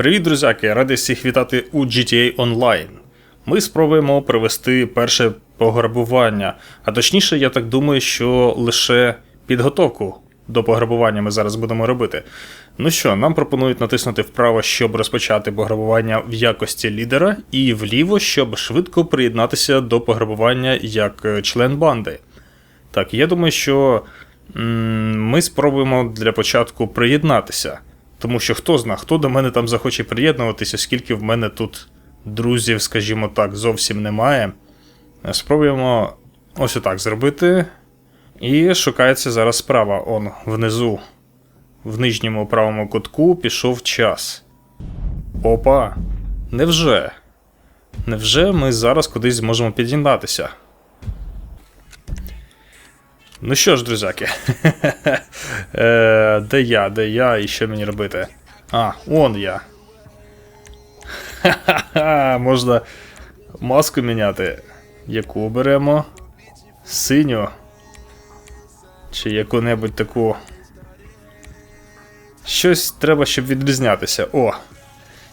Привіт, друзяки! Радий всіх вітати у GTA Online. Ми спробуємо провести перше пограбування, а точніше, я так думаю, що лише підготовку до пограбування ми зараз будемо робити. Ну що, нам пропонують натиснути вправо, щоб розпочати пограбування в якості лідера, і вліво, щоб швидко приєднатися до пограбування як е, член банди. Так, я думаю, що м, ми спробуємо для початку приєднатися. Тому що хто зна, хто до мене там захоче приєднуватися, оскільки в мене тут друзів, скажімо так, зовсім немає. Спробуємо ось отак зробити. І шукається зараз справа. Он внизу, в нижньому правому кутку, пішов час. Опа! Невже? Невже ми зараз кудись зможемо під'єднатися? Ну що ж, друзяки, е, де я, де я і що мені робити? А, он я. Ха-ха-ха, можна маску міняти. Яку беремо? Синю. Чи яку-небудь таку. Щось треба, щоб відрізнятися. О!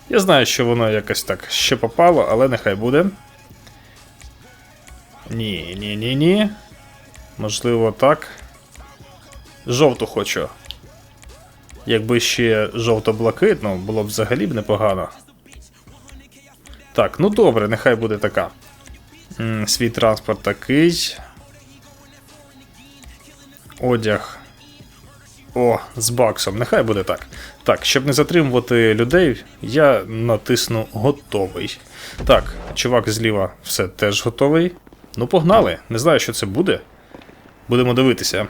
Я знаю, що воно якось так ще попало, але нехай буде. Ні, ні, ні, ні. Можливо, так. Жовту хочу. Якби ще жовто-блакитну, було б взагалі б непогано. Так, ну добре, нехай буде така. Свій транспорт такий. Одяг. О, з баксом. Нехай буде так. Так, щоб не затримувати людей, я натисну готовий. Так, чувак зліва все теж готовий. Ну, погнали. Не знаю, що це буде. Будемо дивитися.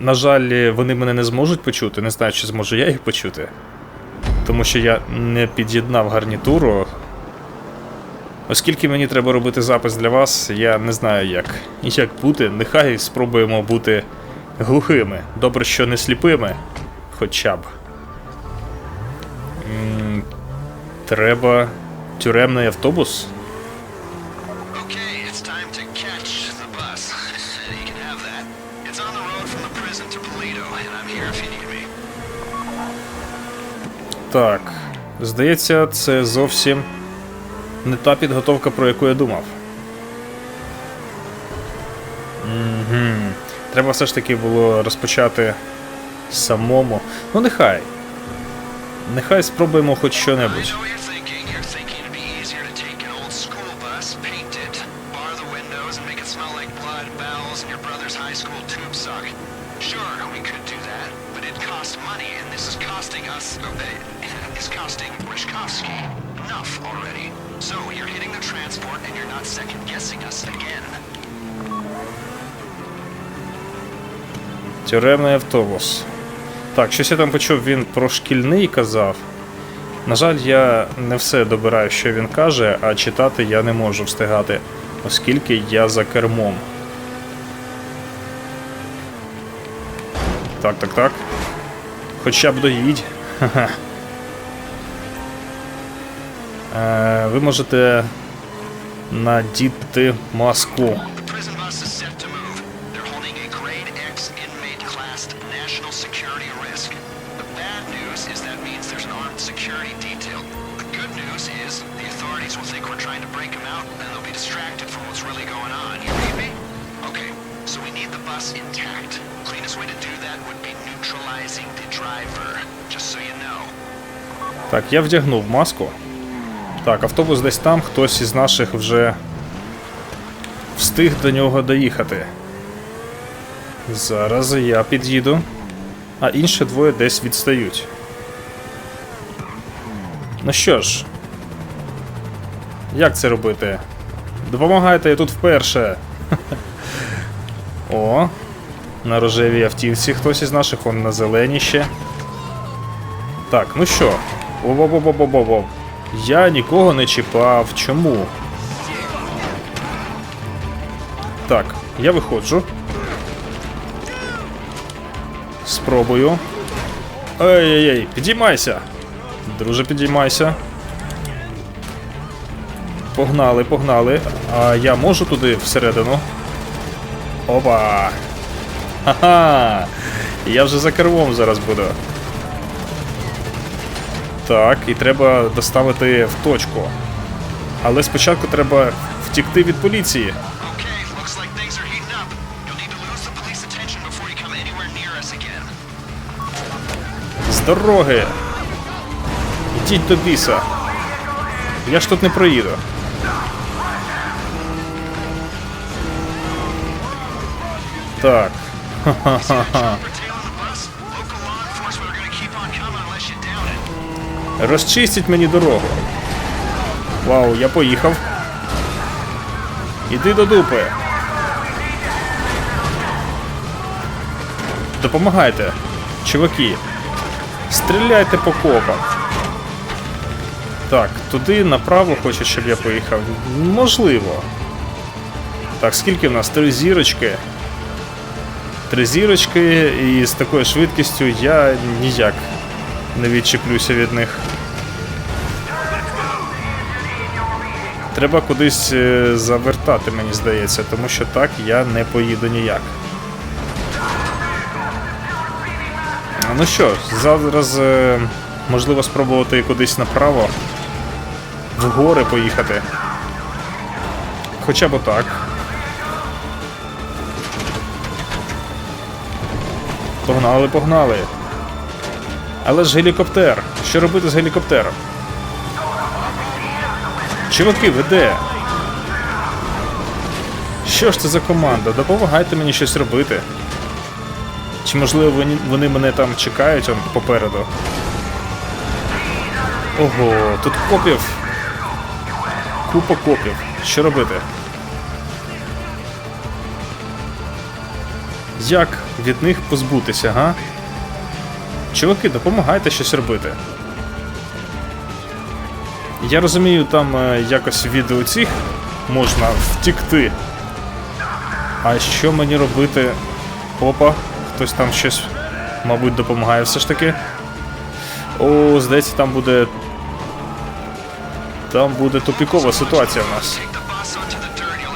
На жаль, вони мене не зможуть почути. Не знаю, чи зможу я їх почути. Тому що я не під'єднав гарнітуру. Оскільки мені треба робити запис для вас, я не знаю як. Як бути. Нехай спробуємо бути глухими. Добре, що не сліпими. Хоча б. М, Треба тюремний автобус. Так, здається, це зовсім не та підготовка, про яку я думав. Угу. Треба все ж таки було розпочати самому. Ну, нехай. Нехай спробуємо хоч що-небудь. Тюремний автобус. Так, щось я там почув, він про шкільний казав. На жаль, я не все добираю, що він каже, а читати я не можу встигати, оскільки я за кермом. Так, так, так. Хоча б доїдь. Е, ви можете надіти маску. Я вдягнув маску. Так, автобус десь там, хтось із наших вже встиг до нього доїхати. Зараз я під'їду, а інші двоє десь відстають. Ну що ж, як це робити? Допомагайте, я тут вперше. О, на рожевій автівці хтось із наших, он на зеленій ще. Так, ну що? Воу-воу-воу-воу-воу. Я нікого не чіпав. Чому? Так, я виходжу. Спробую. Ей-ей-ей, підіймайся. Друже, підіймайся. Погнали, погнали. А я можу туди всередину? Опа! Ха-ха! Я вже за кермом зараз буду. Так, і треба доставити в точку. Але спочатку треба втікти від поліції. З дороги. Йдіть до біса. Я ж тут не проїду. Так. Ха-ха-ха. Розчистіть мені дорогу. Вау, я поїхав. Іди до дупи. Допомагайте, чуваки. Стріляйте по копам. Так, туди направо хочуть, щоб я поїхав. Можливо. Так, скільки в нас? Три зірочки. Три зірочки, і з такою швидкістю я ніяк не відчеплюся від них. Треба кудись е, завертати, мені здається, тому що так я не поїду ніяк. Ну що, зараз е, можливо спробувати кудись направо. В гори поїхати. Хоча б отак. Погнали, погнали. Але ж гелікоптер. Що робити з гелікоптером? Чуваки, ви де? Що ж це за команда? Допомагайте мені щось робити. Чи можливо вони мене там чекають он попереду? Ого, тут копів. Купа копів. Що робити? Як від них позбутися, га? Чуваки, допомагайте щось робити. Я розумію, там е, якось від цих можна втікти. А що мені робити? Опа, хтось там щось, мабуть, допомагає все ж таки. О, здається, там буде. Там буде тупікова ситуація в нас. Take the bus onto the dirt. You'll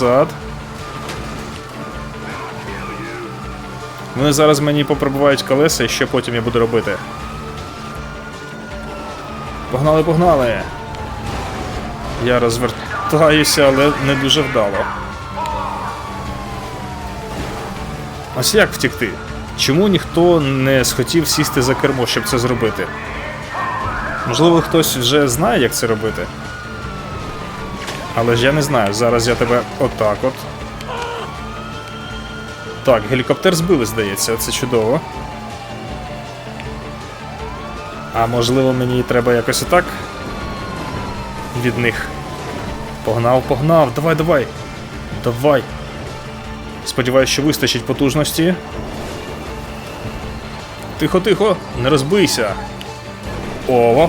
have Вони зараз мені попробувають колеса і що потім я буду робити. Погнали, погнали. Я розвертаюся, але не дуже вдало. Ось як втікти? Чому ніхто не схотів сісти за кермо, щоб це зробити? Можливо, хтось вже знає, як це робити. Але ж я не знаю. Зараз я тебе отак от. Так, гелікоптер збили, здається, це чудово. А можливо, мені треба якось отак від них. Погнав, погнав, давай, давай. Давай. Сподіваюсь, що вистачить потужності. Тихо, тихо, не розбийся. О,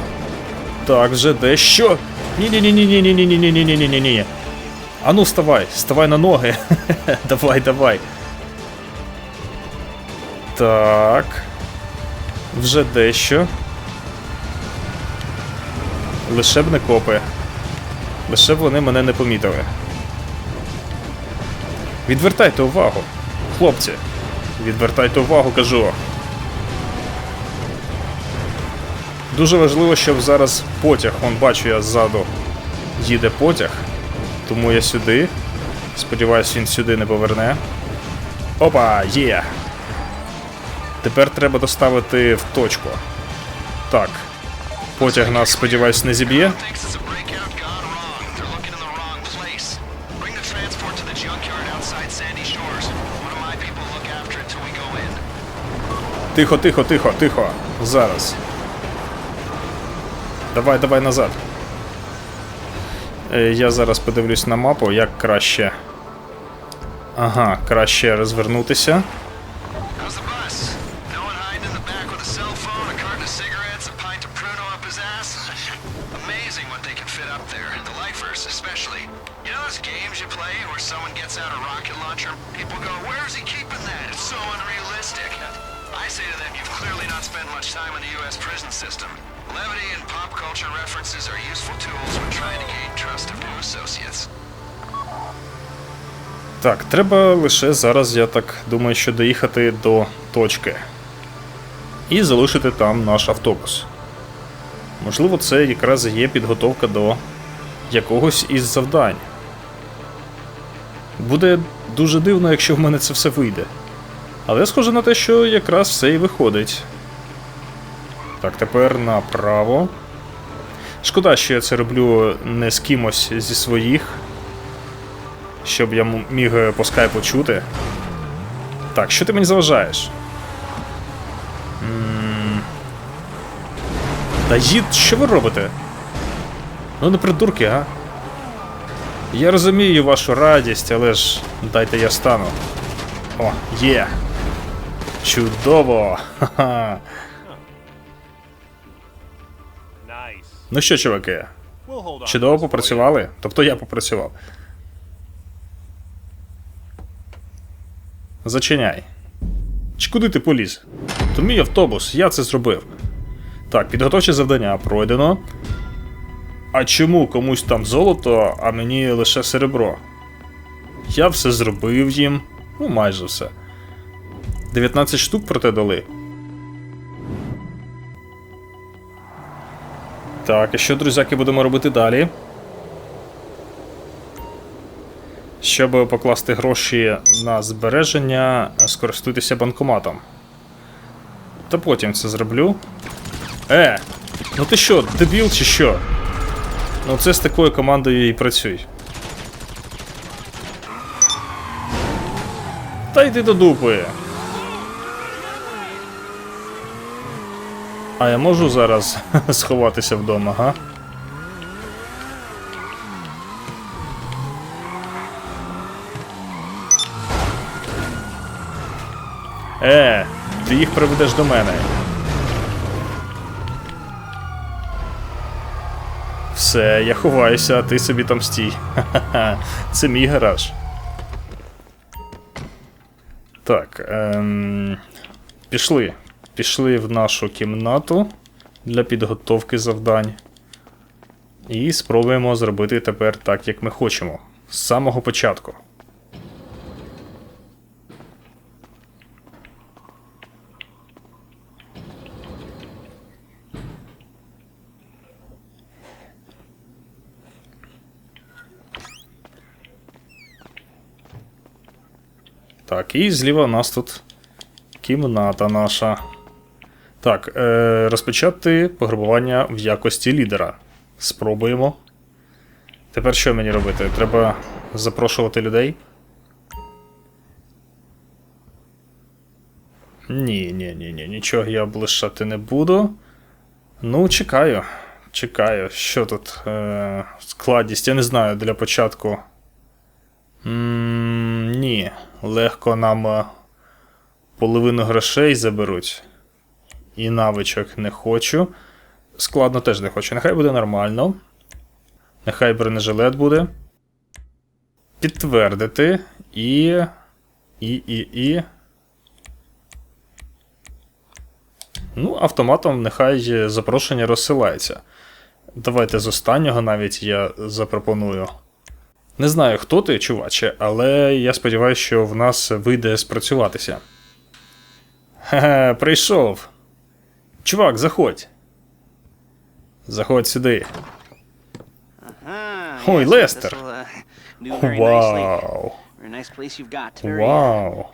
так вже дещо. Ні-ні-ні-ні-ні-ні-ні-ні-ні-ні-ні-ні. А ну вставай, вставай на ноги. давай, давай. Так. Вже дещо. Лише б не копи. Лише б вони мене не помітили. Відвертайте увагу. Хлопці. Відвертайте увагу, кажу. Дуже важливо, щоб зараз потяг, вон бачу я ззаду їде потяг, тому я сюди. Сподіваюсь, він сюди не поверне. Опа, є. Тепер треба доставити в точку. Так. Потяг нас, сподіваюсь, не зіб'є. Тихо, тихо, тихо, тихо. Зараз. Давай, давай назад. Е, я зараз подивлюсь на мапу, як краще. Ага, краще розвернутися. People go, where's he keeping that? It's so unrealistic. I say to them, you've clearly not spent much time in the U.S. prison system. Levity and pop culture references are useful tools when trying to gain trust of new associates. Так, треба лише зараз, я так думаю, що доїхати до точки. І залишити там наш автобус. Можливо, це якраз є підготовка до якогось із завдань. Буде дуже дивно, якщо в мене це все вийде. Але схоже на те, що якраз все і виходить. Так, тепер направо. Шкода, що я це роблю не з кимось зі своїх, щоб я міг е, по скайпу чути. Так, що ти мені заважаєш? Та їд, що ви робите? Ну не придурки, а? Я розумію вашу радість, але ж дайте я стану. О, є. Чудово! Ха-ха. Ну що, чуваки, чудово попрацювали? Тобто я попрацював. Зачиняй. Чи куди ти поліз? То мій автобус, я це зробив. Так, підготовче завдання пройдено. А чому комусь там золото, а мені лише серебро? Я все зробив їм. Ну, майже все. 19 штук проте дали. Так, і що, друзяки, будемо робити далі? Щоб покласти гроші на збереження, скористуйтеся банкоматом. Та потім це зроблю. Е! Ну ти що, дебіл чи що? Ну це з такою командою і працюй. Та йди до дупи. А я можу зараз сховатися вдома, га? Е, ти їх приведеш до мене. Все, я ховаюся, а ти собі там стій. Ха-ха-ха. Це мій гараж. Так, ем... пішли. Пішли в нашу кімнату для підготовки завдань. І спробуємо зробити тепер так, як ми хочемо. З самого початку. Так, і зліва у нас тут кімната наша. Так, е, розпочати пограбування в якості лідера. Спробуємо. Тепер що мені робити? Треба запрошувати людей? Ні, ні, ні, ні, нічого я облишати не буду. Ну, чекаю. Чекаю. Що тут? Е, складність, я не знаю, для початку. м ні, легко нам е, половину грошей заберуть. І навичок не хочу. Складно теж не хочу. Нехай буде нормально. Нехай бронежилет буде. Підтвердити. І. І, і, і. Ну, автоматом нехай запрошення розсилається. Давайте з останнього навіть я запропоную. Не знаю, хто ти, чуваче, але я сподіваюся, що в нас вийде спрацюватися. Ха-ха, прийшов. Чувак, заходь. Заходь сюди. Ой, Лестер. uh. Вау. Вау.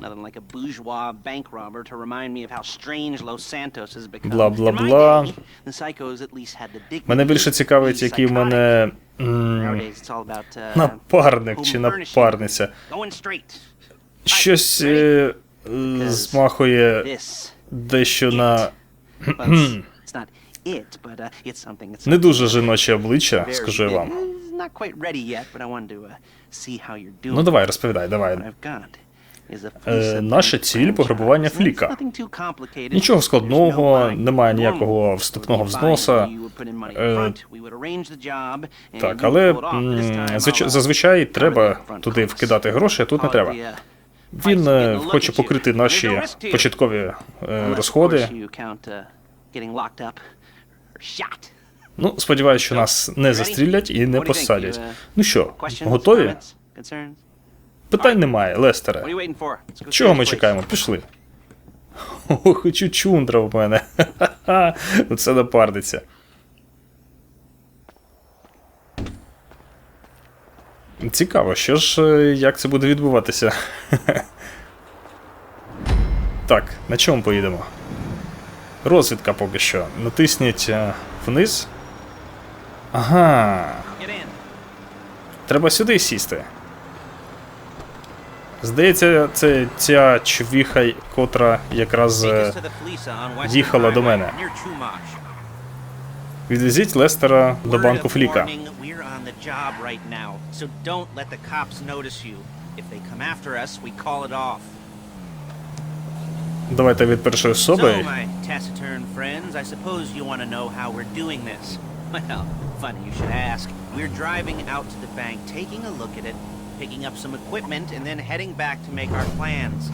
Nothing like a bourgeois bank robber to remind me of how strange Los Santos has become. Бла, бла, бла. day, the psychos at least had the dignity Мене більше цікавить, який в мене uh, напарник чи напарниця. Щось е, е, змахує дещо на uh, не дуже жіноче обличчя, скажу я вам. Uh. Ну давай, розповідай, давай. Е, наша ціль пограбування фліка. Нічого складного, немає ніякого вступного взноса. Е, Так, але звич- uh, зазвичай треба туди вкидати гроші, а тут не треба. uh, Він е, хоче покрити наші початкові е, розходи. uh. Ну, сподіваюся, що нас не застрілять і не посадять. Uh, Ну що, готові? Питань немає, Лестере. Чого ми чекаємо? Пішли. Ох, і чучундра в мене. Ха-ха-ха. Оце напардиться. Цікаво, що ж, е, як це буде відбуватися. Так, на чому поїдемо? Розвідка поки що. Натисніть е, вниз. Ага. Треба сюди сісти. Здається, це ця чвіха, котра якраз. Е, їхала до мене. Відвезіть Лестера до банку Фліка. Давайте від першої особи. Well, funny you should ask. We're driving out to the bank, taking a look at it, picking up some equipment, and then heading back to make our plans.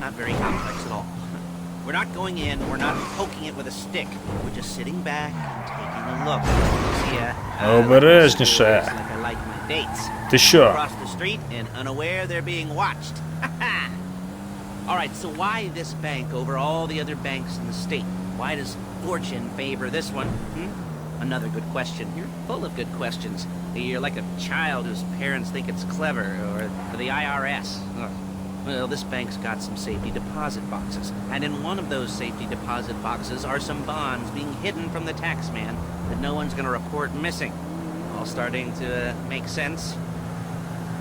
Not very complex at all. We're not going in, we're not poking it with a stick. We're just sitting back and taking a look. See, uh, I like Обережніше. my stories like I like my dates. Ти що? Across the street and unaware they're being watched. all right, so why this bank over all the other banks in the state? Why does fortune favor this one? Hmm? Another good question. You're full of good questions. You're like a child whose parents think it's clever, or the IRS. Well, this bank's got some safety deposit boxes, and in one of those safety deposit boxes are some bonds being hidden from the tax man that no one's going to report missing. All starting to uh, make sense.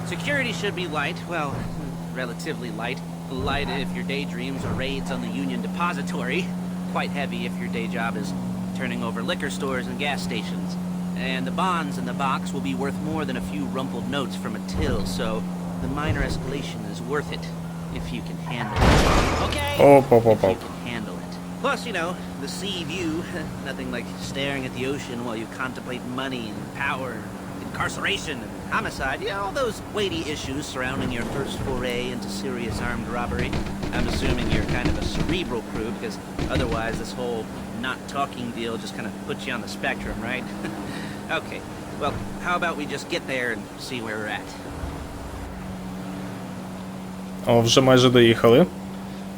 Security should be light, well, relatively light. Light if your daydreams are raids on the Union Depository. Quite heavy if your day job is turning over liquor stores and gas stations. And the bonds in the box will be worth more than a few rumpled notes from a till, so the minor escalation is worth it if you can handle it. Okay? Oh, oh, oh, oh. you can handle it. Plus, you know, the sea view. Nothing like staring at the ocean while you contemplate money and power and incarceration and homicide, you know, all those weighty issues surrounding your first foray into serious armed robbery. I'm assuming you're kind of a cerebral crew because otherwise this whole not talking deal just kind of puts you on the spectrum, right? okay, well, how about we just get there and see where we're at? О, вже майже доїхали.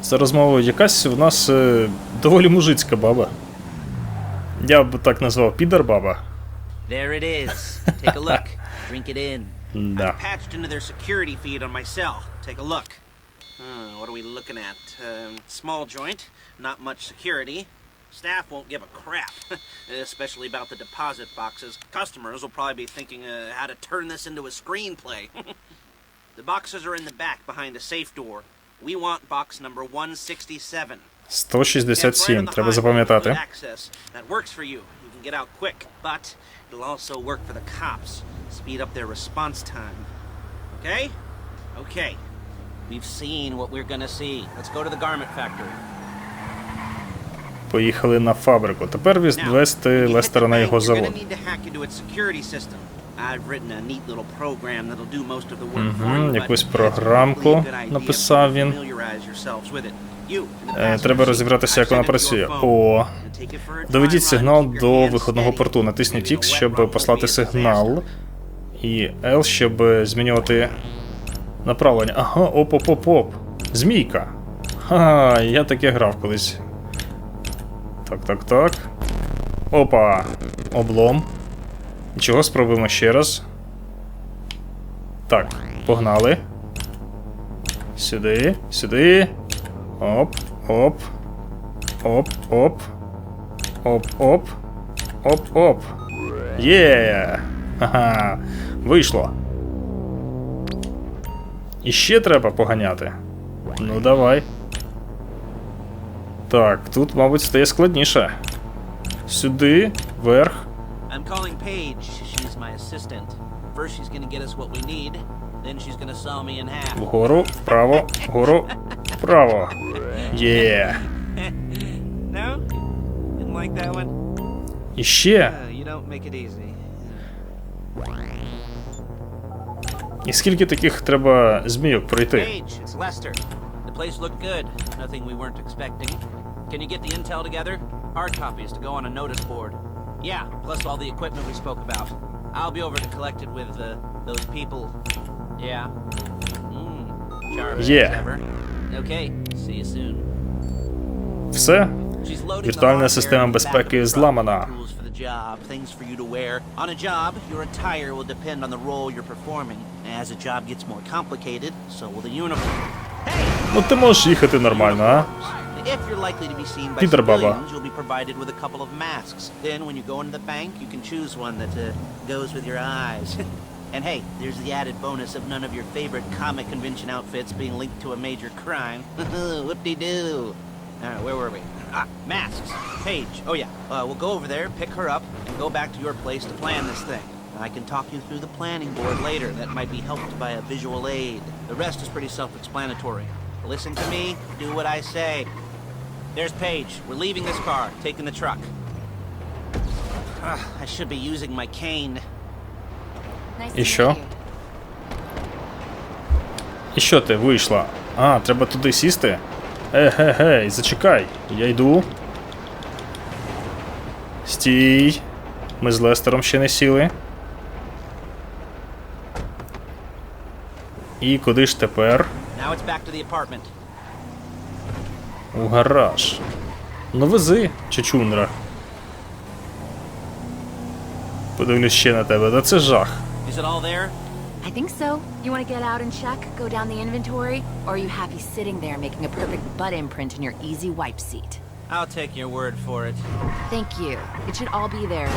За розмовою якась в нас е, доволі мужицька баба. Я б так назвав підар баба. There it is. Take a look. Drink it in. Да. I've patched into their security feed on my cell. Take a look. Uh, what are we looking at? Um, small joint, not much security. Staff won't give a crap, especially about the deposit boxes. Customers will probably be thinking uh, how to turn this into a screenplay. the boxes are in the back behind a safe door. We want box number 167. It's right on 167, the треба highway, запам'ятати. good access. That works for you. You can get out quick, but it'll also work for the cops. Speed up their response time. Okay? Okay. We've seen what we're gonna see. Let's go to the garment factory. Поїхали на фабрику. Тепер відвести Лестера на його завод. якусь програмку написав він. Е, Треба розібратися, як вона працює. О, доведіть сигнал до виходного порту. Натисніть X, щоб послати сигнал. І L, щоб змінювати направлення. Ага, оп-оп-оп-оп. Змійка. Ха, я таке грав колись. Так, так, так. Опа. Облом. Нічого, спробуємо ще раз. Так, погнали. Сюди, сюди. Оп, оп. Оп, оп. Оп, оп. Оп, оп. Є! Ага, вийшло. І ще треба поганяти. Ну давай. Так, тут, мабуть, стає складніше. Сюди, вверх. I'm calling Paige. She's my assistant. First, she's gonna get us what we need. Then she's gonna saw me in half. Вгору, вправо, вгору, вправо. Є. No? Didn't like that one? І ще. Uh, you don't make it easy. І скільки таких треба змійок пройти? Paige, it's Lester. The place looked good. Nothing we weren't expecting. Can you get the intel together? Hard copies to go on a notice board. Yeah, plus all the equipment we spoke about. I'll be over to collect it with uh, those people. Yeah. Mm, charming as Yeah. ever. Okay, see you soon. Все? She's loading Віртуальна the hardware система in the back of безпеки the truck. зламана. Tools for the job, things for you to wear. On a job, your attire will depend on the role you're performing. As a job gets more complicated, so will the uniform. Hey! Ну ти можеш їхати нормально, а? If you're likely to be seen by Peter Baba. civilians, you'll be provided with a couple of masks. Then, when you go into the bank, you can choose one that uh, goes with your eyes. and hey, there's the added bonus of none of your favorite comic convention outfits being linked to a major crime. Whoop-de-doo. All right, where were we? Ah, masks. Paige. Oh yeah. Uh, we'll go over there, pick her up, and go back to your place to plan this thing. I can talk you through the planning board later. That might be helped by a visual aid. The rest is pretty self-explanatory. Listen to me. Do what I say. There's Paige. We're leaving this car, taking the truck. Ah, I should be using my cane. І що ти вийшла? А, треба туди сісти? Еге-гей, зачекай, я йду. Стій. Ми з Лестером ще не сіли. І куди ж тепер? У гараж. Ну вези, чечундра. Подивлюсь ще на тебе, та це жах. I think so. You want to get out and check, go down the inventory, or are you happy sitting there making a perfect butt imprint in your easy wipe seat? I'll take your word for it. Thank you. It should all be there.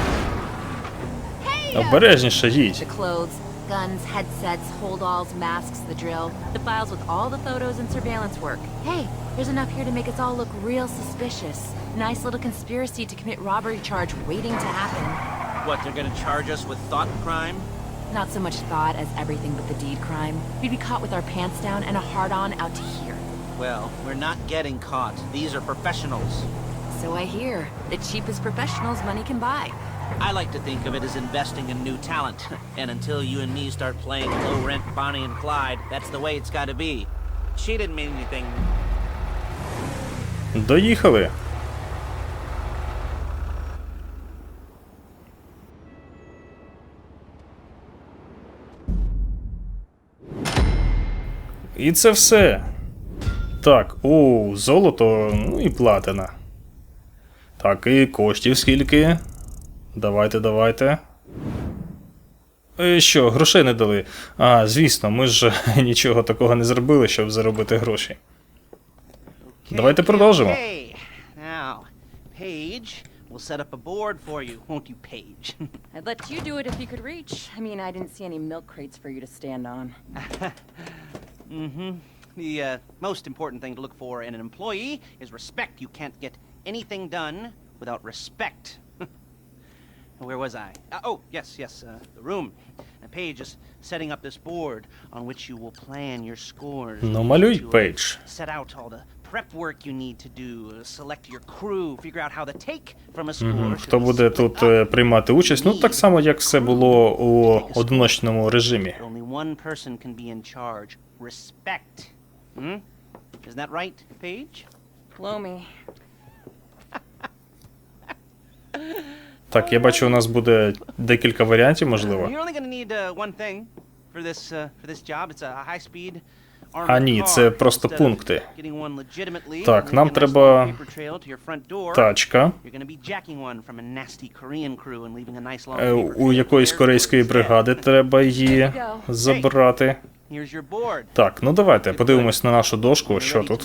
Обережніше їдь. The clothes, guns, headsets, holdalls, masks, the drill, the files with all the photos and surveillance work. Hey, there's enough here to make us all look real suspicious. Nice little conspiracy to commit robbery charge waiting to happen. What, they're gonna charge us with thought crime? Not so much thought as everything but the deed crime. We'd be caught with our pants down and a hard on out to here. Well, we're not getting caught. These are professionals. So I hear. The cheapest professionals money can buy. I like to think of it as investing in new talent. And until you and me start playing low rent Bonnie and Clyde, that's the way it's gotta be. She didn't mean anything. Доїхали. І це все. Так, о, золото, ну і платина. Так, і коштів скільки. Давайте, давайте. Е, Що, грошей не дали? А, звісно, ми ж нічого такого не зробили, щоб заробити гроші. Давайте продовжимо. Okay. Now, Paige, we'll set up a board for you, won't you, Paige? I'd let you do it if you could reach. I mean, I didn't see any milk crates for you to stand on. mm-hmm. The uh, most important thing to look for in an employee is respect. You can't get anything done without respect. Where was I? Uh, oh, yes, yes, uh, the room. Uh, Paige is setting up this board on which you will plan your scores. Ну, малюй, To, uh, Пейдж. Set out all the prep work you need to do, uh, select your crew, figure out how the take from a score Мгм. should Хто be буде split тут up. е, приймати участь? Ну, так само, як все було у одиночному режимі. But only one person can be in charge. Respect. Hmm? Isn't that right, Paige? Blow me. Так, я бачу, у нас буде декілька варіантів, можливо. Uh, uh, А, ні, це просто пункти. Так, нам треба Тачка. Е, У якоїсь корейської бригади треба її забрати. Так, ну давайте подивимось на нашу дошку, що тут.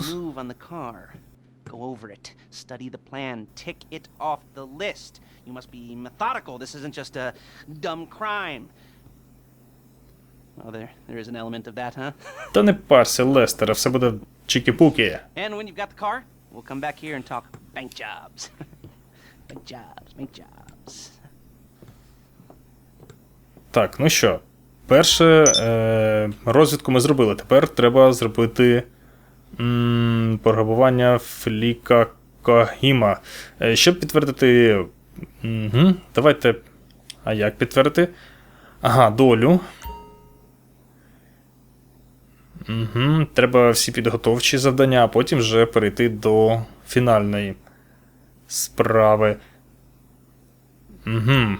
You must be methodical. This isn't just a dumb crime. Oh, there, there is an element of that, huh? Та не парся, Лестера, все буде чікі-пукі. and when you've got the car, we'll come back here and talk bank jobs. bank jobs, bank jobs. Так, ну що, перше е, розвідку ми зробили. Тепер треба зробити м, пограбування Фліка Когіма. Е, щоб підтвердити. Угу, давайте. А як підтвердити? Ага, долю. Угу, треба всі підготовчі завдання, а потім вже перейти до фінальної справи. Угу.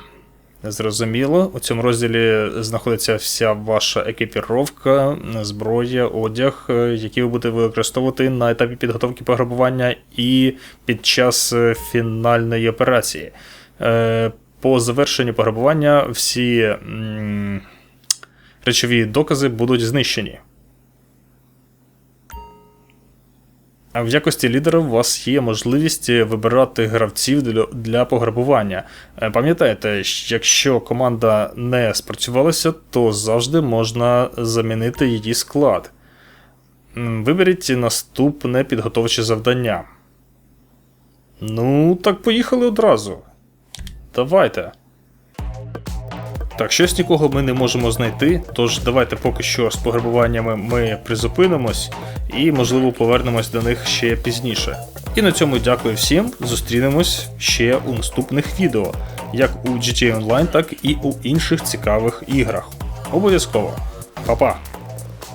Зрозуміло, у цьому розділі знаходиться вся ваша екіпіровка, зброя, одяг, е, які ви будете використовувати на етапі підготовки пограбування і під час е, фінальної операції. Е, По завершенню пограбування всі речові докази будуть знищені. В якості лідера у вас є можливість вибирати гравців для, пограбування. Е, Пам'ятайте, якщо команда не спрацювалася, то завжди можна замінити її склад. Виберіть наступне підготовче завдання. Ну, так поїхали одразу. Давайте. Так, щось нікого ми не можемо знайти, тож давайте поки що з пограбуваннями ми призупинимось і, можливо, повернемось до них ще пізніше. І на цьому дякую всім. Зустрінемось ще у наступних відео, як у GTA Online, так і у інших цікавих іграх. Обов'язково. Па-па!